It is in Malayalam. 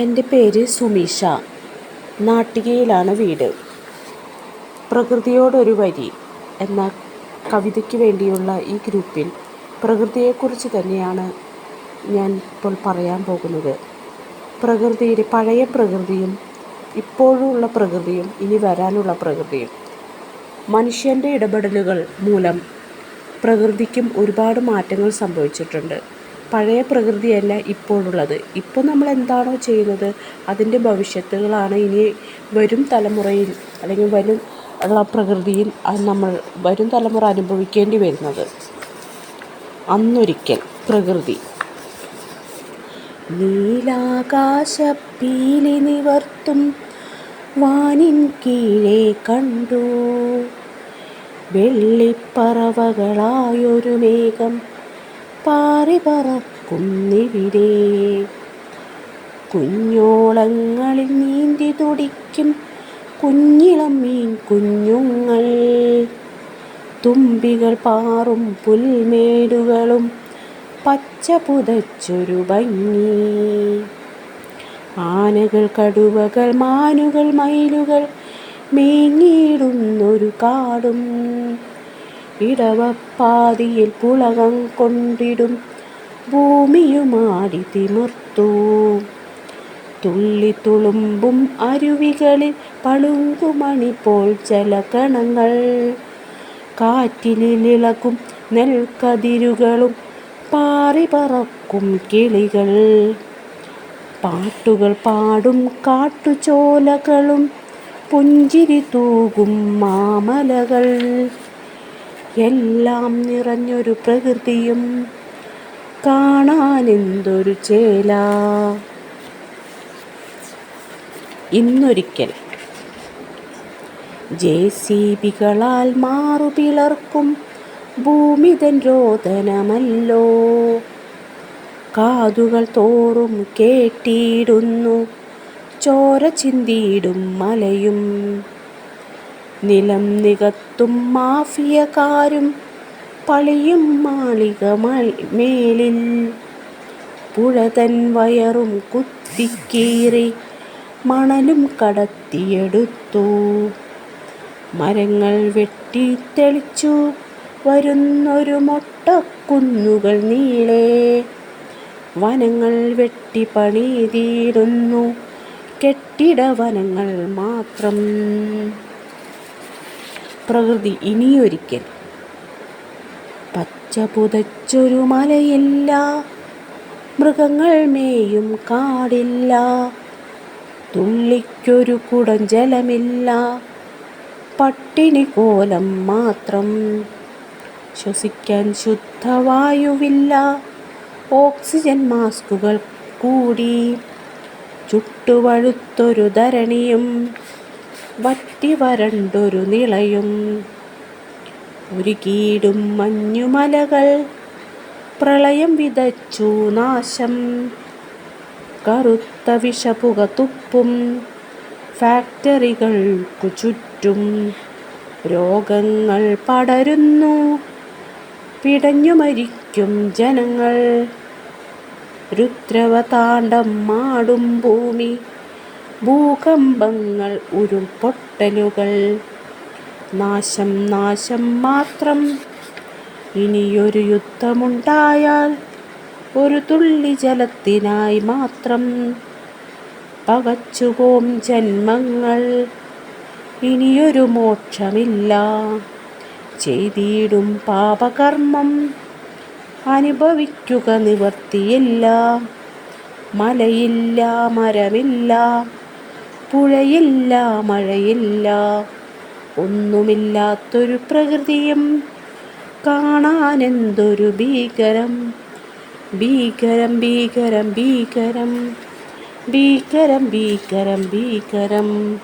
എന്റെ പേര് സുമീഷ. നാട്ടികയിലാണ് വീട്. പ്രകൃതിയോടൊരു വരി എന്ന കവിതയ്ക്ക് വേണ്ടിയുള്ള ഈ ഗ്രൂപ്പിൽ പ്രകൃതിയെക്കുറിച്ച് തന്നെയാണ് ഞാൻ ഇപ്പോൾ പറയാൻ പോകുന്നത്. പ്രകൃതിയുടെ പഴയ പ്രകൃതിയും ഇപ്പോഴുള്ള പ്രകൃതിയും ഇനി വരാനുള്ള പ്രകൃതിയും. മനുഷ്യന്റെ ഇടപെടലുകൾ മൂലം പ്രകൃതിക്കും ഒരുപാട് മാറ്റങ്ങൾ സംഭവിച്ചിട്ടുണ്ട്. പഴയ പ്രകൃതിയല്ല ഇപ്പോഴുള്ളത്. ഇപ്പോൾ നമ്മൾ എന്താണോ ചെയ്യുന്നത് അതിന്റെ ഭവിഷ്യത്തുകളാണ് ഇനി വരും തലമുറയിൽ അല്ലെങ്കിൽ വരും ഉള്ള പ്രകൃതിയിൽ നമ്മൾ വരും തലമുറ അനുഭവിക്കേണ്ടി വരുന്നത്. അന്നൊരിക്കൽ പ്രകൃതി. നീലാകാശപ്പീലി നിവർത്തും വാനിൻ കീഴെ കണ്ടു. വെള്ളിപ്പറവകളായൊരു മേഘം പാറി പറക്കുന്നിവിടെ കുഞ്ഞോളങ്ങളിൽ നീന്തി തുടിക്കും കുഞ്ഞിളം മീൻ കുഞ്ഞുങ്ങൾ. തുമ്പികൾ പാറും പുൽമേടുകളും പച്ച പുതച്ചൊരു ഭംഗി. ആനകൾ കടുവകൾ മാനുകൾ മയിലുകൾ മേങ്ങിയിടുന്നൊരു കാടും. ഇടവപ്പാതിയിൽ പുളകം കൊണ്ടിടും. ഭൂമിയുമാടി തിമിർത്തു. തുള്ളി തുളുമ്പും അരുവികളിൽ പളുങ്കുമണി പോൽ ജലകണങ്ങൾ കാറ്റിലിളകും നെൽക്കതിരുകളും പാറി പറക്കും കിളികൾ. പാട്ടുകൾ പാടും കാട്ടുചോലകളും പുഞ്ചിരി തൂകും മാമലകൾ. എല്ലാം നിറഞ്ഞൊരു പ്രകൃതിയും കാണാനെന്തൊരു ചേല. ഇന്നൊരിക്കൽ ജെ സി ബികളാൽ മാറുപിളർക്കും ഭൂമിതൻ രോദനമല്ലോ. കാതുകൾ തോറും കേട്ടിടുന്നു ചോര ചിന്തിയിടും മലയും. നിലം നികത്തും മാഫിയക്കാരും പളിയും മാളിക മേലിൽ. പുഴതൻ വയറും കുത്തിക്കീറി മണലും കടത്തിയെടുത്തു. മരങ്ങൾ വെട്ടി തെളിച്ചു വരുന്നൊരു മൊട്ടക്കുന്നുകൾ നീളെ. വനങ്ങൾ വെട്ടി പണിതീടുന്നു കെട്ടിട വനങ്ങൾ മാത്രം. പ്രകൃതി ഇനിയൊരിക്കൽ. പച്ച പുതച്ചൊരു മലയില്ല മൃഗങ്ങൾ മേയും കാടില്ല തുള്ളിക്കൊരു കുടം ജലമില്ല പട്ടിണി കോലം മാത്രം ശ്വസിക്കാൻ ശുദ്ധവായുവില്ല ഓക്സിജൻ മാസ്കുകൾ കൂടി ചുട്ടുവഴുത്തൊരു ധരണിയും വറ്റി വരണ്ടൊരു നിളയും. ഒരു കീടും മഞ്ഞുമലകൾ. പ്രളയം വിതച്ചു നാശം. കറുത്ത വിഷപുക തുപ്പും ഫാക്ടറികൾക്കു ചുറ്റും രോഗങ്ങൾ പടരുന്നു. പിടഞ്ഞു മരിക്കും ജനങ്ങൾ. രുദ്രവതാണ്ഡം മാടും ഭൂമി. ഭൂകമ്പങ്ങൾ ഉരുൾപൊട്ടലുകൾ. നാശം നാശം മാത്രം. ഇനിയൊരു യുദ്ധമുണ്ടായാൽ ഒരു തുള്ളി ജലത്തിനായി മാത്രം. പകച്ചുപോം ജന്മങ്ങൾ. ഇനിയൊരു മോക്ഷമില്ല. ചെയ്തിടും പാപകർമ്മം. അനുഭവിക്കുക നിവർത്തിയില്ല മലയില്ല മരമില്ല. പുഴയില്ല മഴയില്ല. ഒന്നുമില്ലാത്തൊരു പ്രകൃതിയും കാണാനെന്തൊരു ഭീകരം. ഭീകരം ഭീകരം ഭീകരം. ഭീകരം ഭീകരം ഭീകരം.